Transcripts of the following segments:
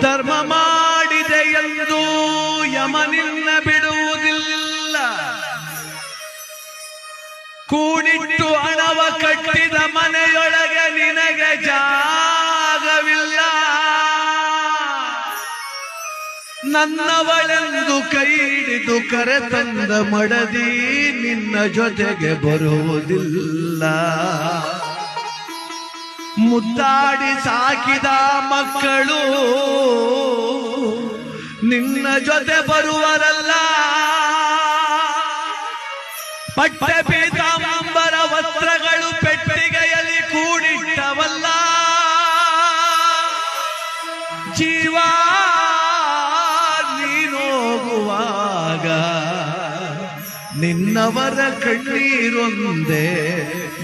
ಧರ್ಮ ಮಾಡಿದೆ ಎಂದು ಯಮನಿನ್ನ ಬಿಡುವುದಿಲ್ಲ. ಕೂಡಿಟ್ಟು ಹಣವ ಕಟ್ಟಿದ ಮನೆಯೊಳಗೆ ನಿನಗೆ ಜಾಗವಿಲ್ಲ. ನನ್ನವಳೆಂದು ಕೈ ಹಿಡಿದು ಕರೆ ತಂದ ಮಡದಿ ನಿನ್ನ ಜೊತೆಗೆ ಬರುವುದಿಲ್ಲ. ಮುದ್ದಾಡಿ ಸಾಕಿದ ಮಕ್ಕಳು, ನಿನ್ನ ಜೊತೆ ಬರುವರಲ್ಲ. ಪಟ್ಟ ಪೀತಾಂಬರ ವಸ್ತ್ರಗಳು ಪೆಟ್ಟಿಗೆಯಲ್ಲಿ ಕೂಡಿಟ್ಟವಲ್ಲ. ಜೀವ ನೀನೋಗುವಾಗ ನಿನ್ನವರ ಕಣ್ಣೀರೊಂದೇ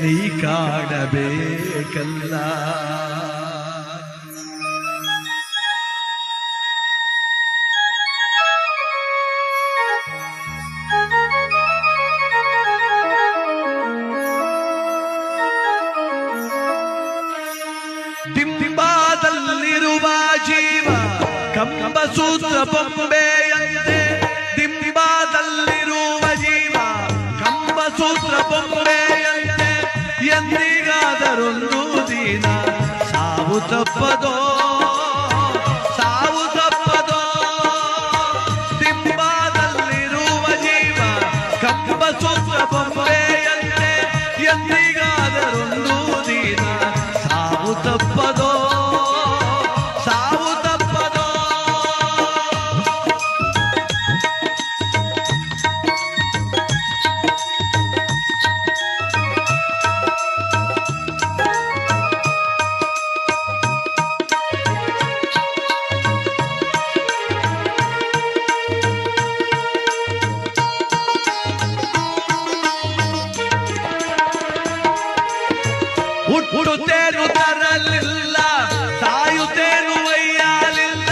ನೀ ಕಾಡಬೇಕಲ್ಲ ದಿಂಬಾದಲ್ಲಿರುವ ಜೀವ ಕಂಬ ಸೂತ್ರ ಬೊಂಬೆಯಂತೆ ದಿಂಬಾದಲ್ಲಿರುವ ಜೀವ ಕಂಬ ಸೂತ್ರ ಸಾವು ತಪ್ಪದೋ ಸಾವು ತಪ್ಪದೋ ದಿಂಬಾದಲ್ಲಿರುವ ಜೀವ ಕಂಬ ಸೂತ್ರ ಬೊಂಬೆಯಂತೆ ಎಂದಿಗಾದರೊಂದು ಹುಟ್ಟುತ್ತೇನು ತರಲಿಲ್ಲ ಸಾಯುತ್ತೇನು ಒಯ್ಯಲಿಲ್ಲ.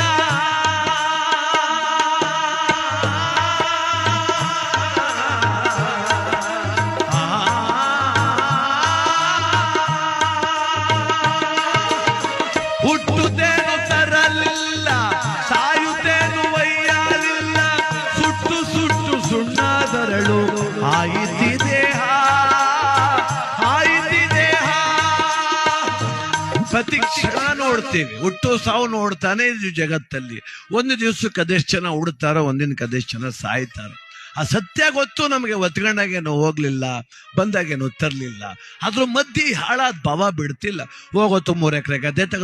ಹುಟ್ಟುತ್ತೇನು ತರಲಿಲ್ಲ ಸಾಯುತ್ತೇನು ಒಯ್ಯಲಿಲ್ಲ. ಸುಟ್ಟು ಸುಟ್ಟು ಸುಣ್ಣಾದರಳು ಆಯಿತಿ ದೇಹ ಪ್ರತಿ ಕ್ಷಣ ನೋಡ್ತೀವಿ. ಹುಟ್ಟು ಸಾವು ನೋಡ್ತಾನೆ ಇದು ಜಗತ್ತಲ್ಲಿ. ಒಂದು ದಿವ್ಸಕ್ಕೆ ಅದೆಷ್ಟು ಜನ ಹುಡ್ತಾರೋ ಒಂದಿನ ಅದೆಷ್ಟು ಜನ ಸಾಯ್ತಾರ. ಆ ಸತ್ಯ ಗೊತ್ತು ನಮಗೆ. ಒತ್ಕೊಂಡಾಗೇನು ಹೋಗ್ಲಿಲ್ಲ, ಬಂದಾಗೇನು ತರಲಿಲ್ಲ ಅದ್ರ ಮಧ್ಯೆ ಹಾಳಾದ ಭಾವ ಬಿಡ್ತಿಲ್ಲ. ಹೋಗೋತು ಮೂರು ಎಕರೆ ಗದ್ದೆ ತೆಗೆದು